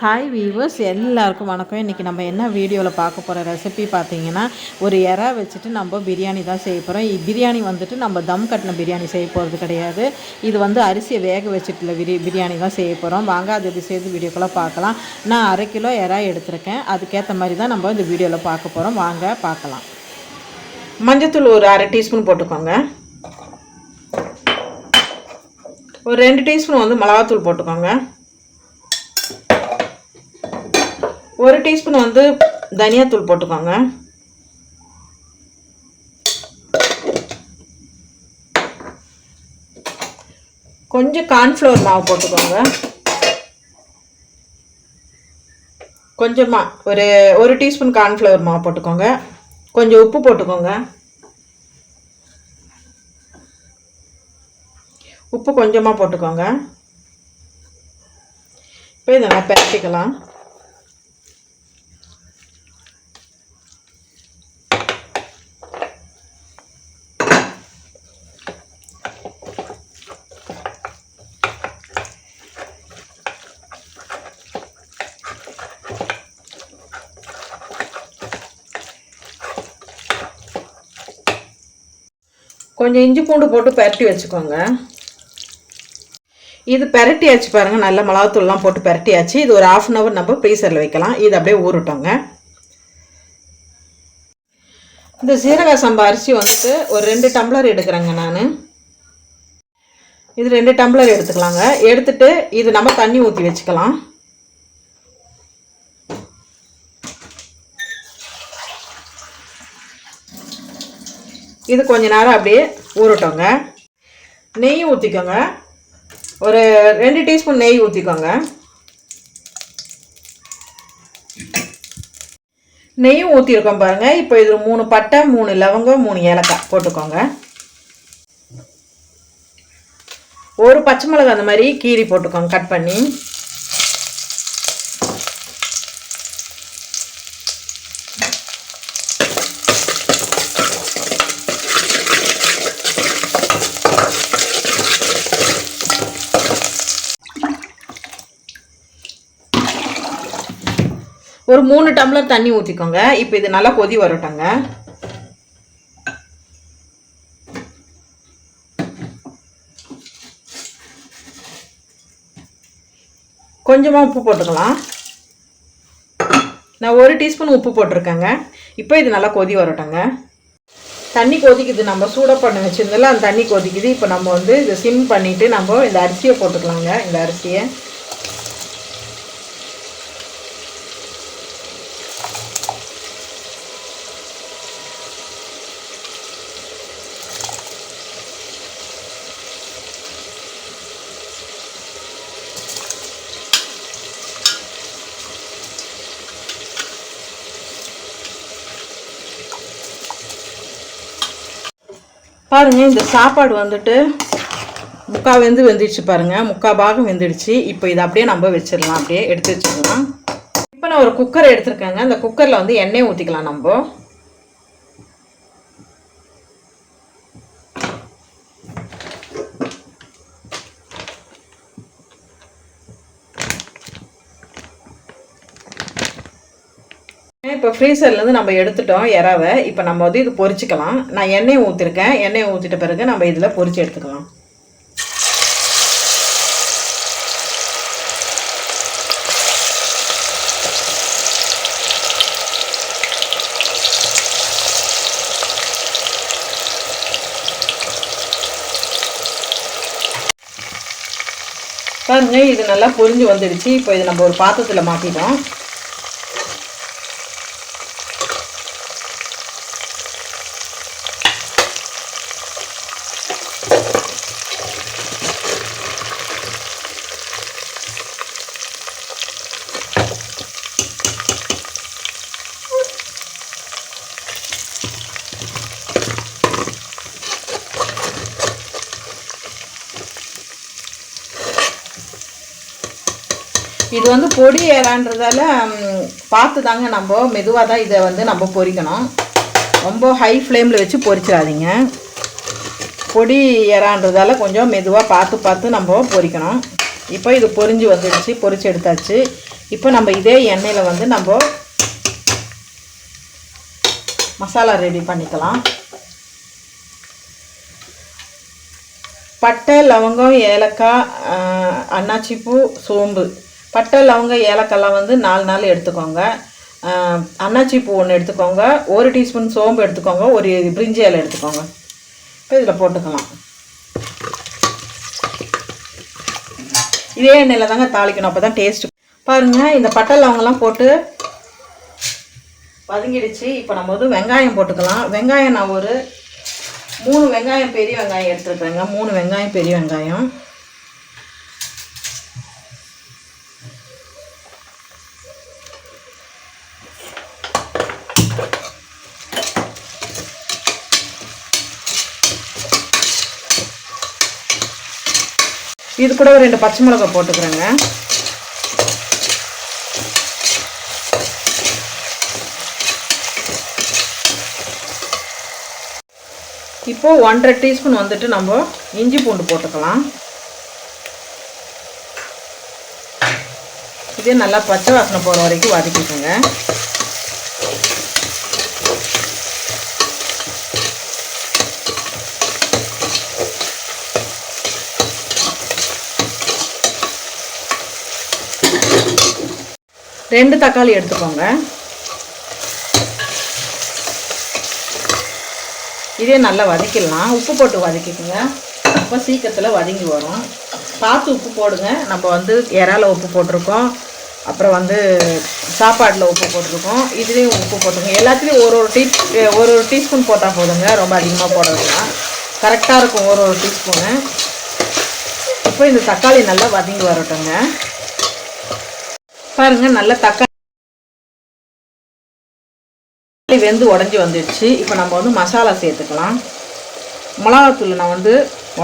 Hi viewers எல்லாருக்கும் வணக்கம். இன்றைக்கி நம்ம என்ன வீடியோவில் பார்க்க போகிற ரெசிபி பார்த்தீங்கன்னா ஒரு இறா வச்சுட்டு நம்ம பிரியாணி தான் செய்ய போகிறோம் பிரியாணி வந்துட்டு நம்ம தம் கட்டின பிரியாணி செய்ய போகிறது கிடையாது. இது வந்து அரிசியை வேக வச்சுட்டுல பிரி பிரியாணி தான் செய்ய போகிறோம் வாங்க அது எப்படி செய்து வீடியோக்குள்ளே பார்க்கலாம். நான் அரை கிலோ இறா எடுத்திருக்கேன். அதுக்கேற்ற மாதிரி தான் நம்ம இந்த வீடியோவில் பார்க்க போகிறோம் வாங்க பார்க்கலாம். மஞ்சத்தூள் ஒரு அரை டீஸ்பூன் போட்டுக்கோங்க. ஒரு ரெண்டு டீஸ்பூன் வந்து மிளகாத்தூள் போட்டுக்கோங்க ஒரு டீஸ்பூன் வந்து தனியாத்தூள் போட்டுக்கோங்க. கொஞ்சம் கார்ன்ஃப்ளவர் மாவு போட்டுக்கோங்க. கொஞ்சமாக ஒரு ஒரு டீஸ்பூன் கார்ன்ஃப்ளவர் மாவு போட்டுக்கோங்க. கொஞ்சம் உப்பு போட்டுக்கோங்க. உப்பு கொஞ்சமாக போட்டுக்கோங்க. இப்போ இதை நான் பரட்டிக்கலாம். கொஞ்சம் இஞ்சி பூண்டு போட்டு பரட்டி வச்சுக்கோங்க. இது பெரட்டியாச்சு பாருங்கள் நல்ல மிளகாத்தூள்லாம் போட்டு பெரட்டியாச்சு. இது ஒரு ஆஃப் அன் ஹவர் நம்ம ஃப்ரீசரில் வைக்கலாம். இது அப்படியே ஊறட்டோங்க. இந்த சீரக சம்பா அரிசி வந்துட்டு ஒரு ரெண்டு டம்ளர் எடுக்கிறேங்க நான். இது ரெண்டு டம்ளர் எடுத்துக்கலாங்க. எடுத்துட்டு இது நம்ம தண்ணி ஊற்றி வச்சுக்கலாம். இது கொஞ்ச நேரம் அப்படியே ஊறட்டோங்க. நெய் ஊற்றிக்கோங்க ஒரு ரெண்டு டீஸ்பூன் நெய் ஊற்றிக்கோங்க நெய்யும் ஊற்றிருக்கோம் பாருங்கள் இப்போ இது மூணு பட்டை மூணு லவங்கம் மூணு ஏலக்காய் போட்டுக்கோங்க. ஒரு பச்சை மிளகா அந்த மாதிரி கீரி போட்டுக்கோங்க கட் பண்ணி. ஒரு மூணு டம்ளர் தண்ணி ஊற்றிக்கோங்க இப்போ இது நல்லா கொதி வரட்டங்க கொஞ்சமாக உப்பு போட்டுக்கலாம். நான் ஒரு டீஸ்பூன் உப்பு போட்டிருக்கேங்க. இப்போ இது நல்லா கொதி வரட்டங்க தண்ணி கொதிக்குது. நம்ம சூடாக பண்ண வச்சுருந்தால அந்த தண்ணி கொதிக்குது. இப்போ நம்ம வந்து இதை சிம் பண்ணிவிட்டு நம்ம இந்த அரிசியை போட்டுக்கலாங்க இந்த அரிசியை. பாருங்கள் இந்த சாப்பாடு வந்துட்டு முக்கா வெந்து வெந்துடுச்சு பாருங்க. முக்கா பாகம் வெந்துடுச்சு. இப்போ இதை அப்படியே நம்ம வச்சிடலாம். அப்படியே எடுத்து வச்சிடலாம். இப்போ நான் ஒரு குக்கர் எடுத்திருக்கேங்க. அந்த குக்கரில் வந்து எண்ணெய் ஊற்றிக்கலாம் நம்ம. இப்போ ஃப்ரீசர்லேருந்து நம்ம எடுத்துட்டோம் இறாவை. இப்போ நம்ம வந்து இது பொரிச்சிக்கலாம். நான் எண்ணெய் ஊற்றிருக்கேன் எண்ணெய் ஊற்றிட்ட பிறகு நம்ம இதில் பொரிச்சு எடுத்துக்கலாம். பாருங்க இது நல்லா பொரிஞ்சு வந்துடுச்சு. இப்போ இது நம்ம ஒரு பாத்திரத்தில் மாற்றிட்டோம் இது வந்து பொடி ஏறான்றதால பார்த்து தாங்க நம்ம. மெதுவாக தான் இதை வந்து நம்ம பொரிக்கணும் ரொம்ப ஹை ஃப்ளேமில் வச்சு பொரிச்சிடாதீங்க பொடி ஏறான்றதால கொஞ்சம் மெதுவாக பார்த்து பார்த்து நம்ம பொரிக்கணும் இப்போ இது பொரிஞ்சு வந்துடுச்சு பொரிச்சு எடுத்தாச்சு. இப்போ நம்ம இதே எண்ணெயில் வந்து நம்ம மசாலா ரெடி பண்ணிக்கலாம். பட்டை லவங்கம் ஏலக்காய் அன்னாச்சிப்பூ சோம்பு. பட்டை லவங்க ஏலக்காய்லாம் வந்து நாலு நாள் எடுத்துக்கோங்க. ஆஹ், அன்னாச்சிப்பூ ஒன்று எடுத்துக்கோங்க. ஒரு டீஸ்பூன் சோம்பு எடுத்துக்கோங்க. ஒரு பிரிஞ்சி இலை எடுத்துக்கோங்க. இப்போ இதில் போட்டுக்கலாம். இதே எண்ணெயில் தாங்க தாளிக்கணும். அப்போ தான் டேஸ்ட் பாருங்கள் இந்த பட்டை லவங்கெல்லாம் போட்டு வதங்கிடுச்சு இப்போ நம்ம வந்து வெங்காயம் போட்டுக்கலாம். வெங்காயம் நான் ஒரு மூணு வெங்காயம் பெரிய வெங்காயம் எடுத்துருக்குறேங்க. மூணு வெங்காயம் பெரிய வெங்காயம். இது கூட ஒரு ரெண்டு பச்சை மிளகாய் போட்டுக்கிறேங்க. இப்போ ஒன்றரை டீஸ்பூன் வந்துட்டு நம்ம இஞ்சி பூண்டு போட்டுக்கலாம். இதே நல்லா பச்சை வாசனை போகிற வரைக்கும் வதக்கிக்கோங்க. ரெண்டு தக்காளி எடுத்துக்கோங்க. இதே நல்லா வதக்கிடலாம். உப்பு போட்டு வதக்கிக்கோங்க. அப்போ சீக்கிரத்தில் வதங்கி வரும். பார்த்து உப்பு போடுங்க. நம்ம வந்து இறால உப்பு போட்டிருக்கோம். அப்புறம் வந்து சாப்பாட்டில் உப்பு போட்டிருக்கோம். இதுலேயும் உப்பு போட்டுருங்க எல்லாத்துலேயும் ஒரு ஒரு டீ ஒரு ஒரு டீஸ்பூன் போட்டால் போதுங்க. ரொம்ப அதிகமாக போட வேண்டாம் கரெக்டாக இருக்கும் ஒரு ஒரு டீஸ்பூனு. இப்போ இந்த தக்காளி நல்லா வதங்கி வரட்டுங்க. பாருங்கள் நல்லா தக்காளி தக்காளி வெந்து உடஞ்சி வந்துடுச்சு. இப்போ நம்ம வந்து மசாலா சேர்த்துக்கலாம். மிளகாத்தூள் நான் வந்து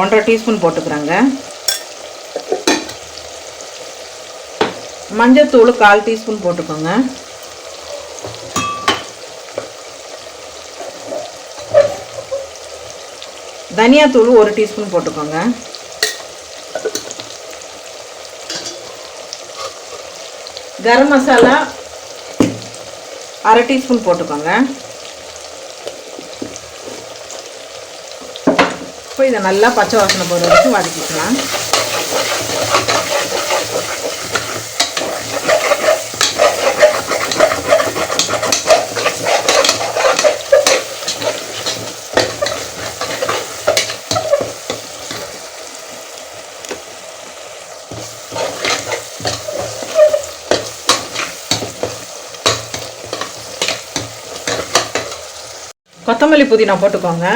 ஒன்றரை டீஸ்பூன் போட்டுக்கிறேங்க. மஞ்சத்தூள் கால் டீஸ்பூன் போட்டுக்கோங்க. தனியாத்தூள் ஒரு டீஸ்பூன் போட்டுக்கோங்க. கரம் மசாலா அரை டீஸ்பூன் போட்டுக்கோங்க. இப்போ இதை நல்லா பச்சை வாசனை போகிற வரைக்கும் வதக்கிக்கலாம். கொத்தமல்லி புதினா போட்டுக்கோங்க.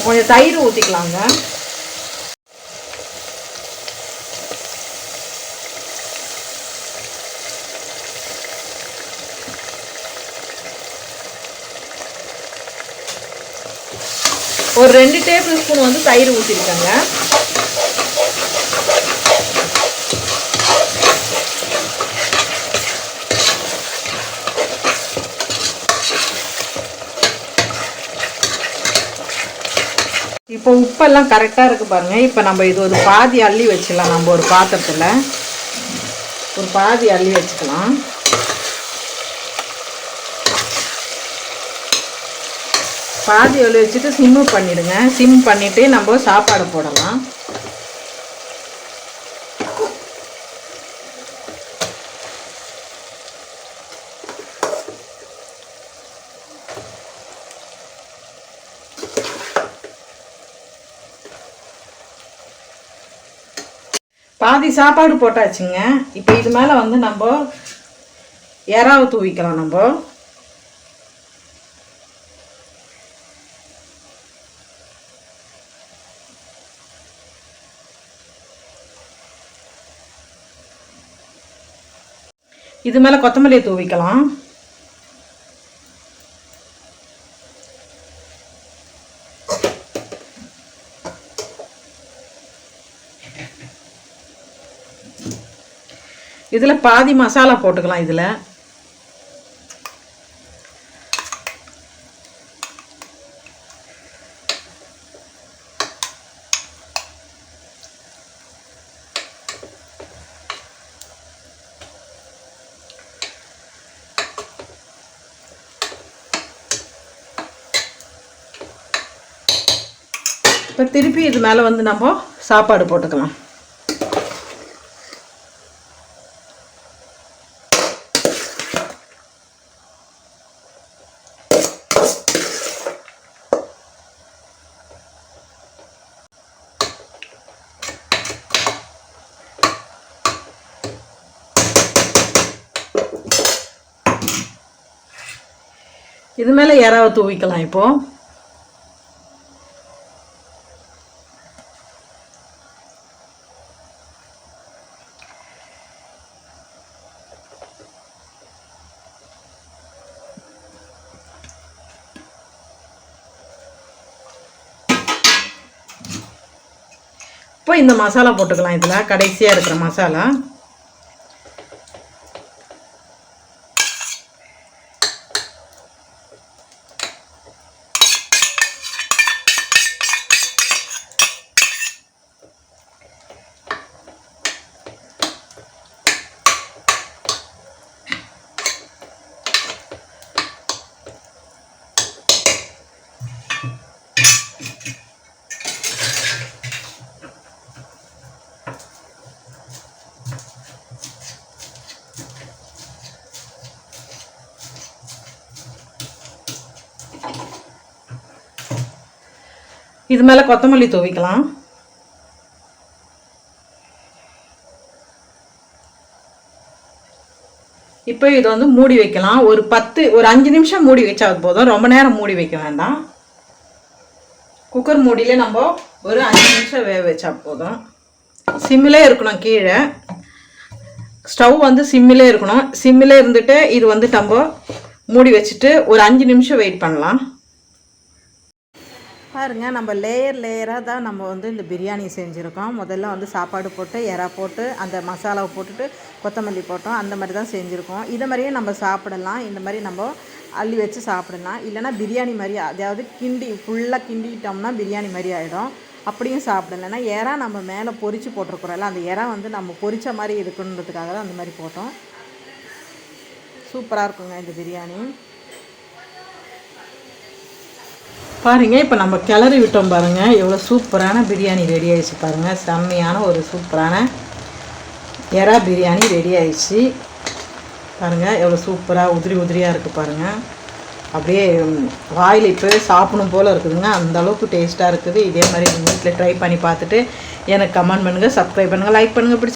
கொஞ்சம் தயிர் ஊற்றிக்கலாங்க ஒரு ரெண்டு டேபிள் ஸ்பூன் வந்து தயிர் ஊற்றிருக்கேங்க இப்போ உப்பெல்லாம் கரெக்டாக இருக்குது பாருங்கள் இப்போ நம்ம இது ஒரு பாதி அள்ளி வச்சிடலாம். நம்ம ஒரு பாத்திரத்தில். ஒரு பாதி அள்ளி வச்சுக்கலாம். பாதி அள்ளி வச்சுட்டு சிம்மு பண்ணிவிடுங்க சிம் பண்ணிவிட்டு நம்ம சாப்பாடு போடலாம். பாதி சாப்பாடு போட்டாச்சுங்க. இப்போ இது மேலே வந்து நம்ம இறாவை தூவிக்கலாம் நம்ம. இது மேலே கொத்தமல்லியை தூவிக்கலாம். இதில் பாதி மசாலா போட்டுக்கலாம் இதில். இப்போ திருப்பி இது மேலே வந்து நம்ம சாப்பாடு போட்டுக்கலாம். இது மேலே இறாவை தூவிக்கலாம் இப்போ. இப்போ இந்த மசாலா போட்டுக்கலாம் இதில். கடைசியாக இருக்கிற மசாலா. இது மேலே கொத்தமல்லி தூவிக்கலாம். இப்போ இது வந்து மூடி வைக்கலாம். ஒரு பத்து ஒரு அஞ்சு நிமிஷம் மூடி வச்சா அது போதும். ரொம்ப நேரம் மூடி வைக்க வேண்டாம். குக்கர் மூடியிலே நம்ம ஒரு அஞ்சு நிமிஷம் வேக வச்சா போதும். சிம்மிலே இருக்கணும் கீழே. ஸ்டவ் வந்து சிம்மிலே இருக்கணும். சிம்மிலே இருந்துட்டு இது வந்து நம்ம மூடி வச்சுட்டு ஒரு அஞ்சு நிமிஷம் வெயிட் பண்ணலாம். பாருங்க நம்ம லேயர் லேயராக தான் நம்ம வந்து இந்த பிரியாணி செஞ்சுருக்கோம். முதல்ல வந்து சாப்பாடு போட்டு எறா போட்டு அந்த மசாலாவை போட்டுட்டு கொத்தமல்லி போட்டோம். அந்த மாதிரி தான் செஞ்சுருக்கோம். இதை மாதிரியே நம்ம சாப்பிடலாம். இந்த மாதிரி நம்ம அள்ளி வச்சு சாப்பிடலாம். இல்லைன்னா பிரியாணி மாதிரி அதாவது கிண்டி ஃபுல்லாக கிண்டிட்டோம்னா பிரியாணி மாதிரி ஆகிடும் அப்படியும் சாப்பிடலாம். ஏன்னா எறா நம்ம மேலே பொறிச்சு போட்டிருக்குறோம்ல அந்த எறா வந்து நம்ம பொறிச்ச மாதிரி இருக்கணுன்றதுக்காக தான் அந்த மாதிரி போட்டோம். சூப்பராக இருக்குங்க இந்த பிரியாணி. பாருங்க இப்போ நம்ம கிளறி விட்டோம் பாருங்க. எவ்வளோ சூப்பரான பிரியாணி ரெடி ஆகிடுச்சு பாருங்கள் செம்மையான ஒரு சூப்பரான எறா பிரியாணி ரெடி ஆகிடுச்சு பாருங்க எவ்வளோ சூப்பராக உதிரி உதிரியாக இருக்குது பாருங்கள் அப்படியே வாயில் இப்போ சாப்பிடும் போல் இருக்குதுங்க. அந்த அளவுக்கு டேஸ்ட்டாக இருக்குது. இதே மாதிரி உங்கள் வீட்டில் ட்ரை பண்ணி பார்த்துட்டு எனக்கு கமெண்ட் பண்ணுங்கள் சப்ஸ்கிரைப் பண்ணுங்கள் லைக் பண்ணுங்கள் பிடிச்சி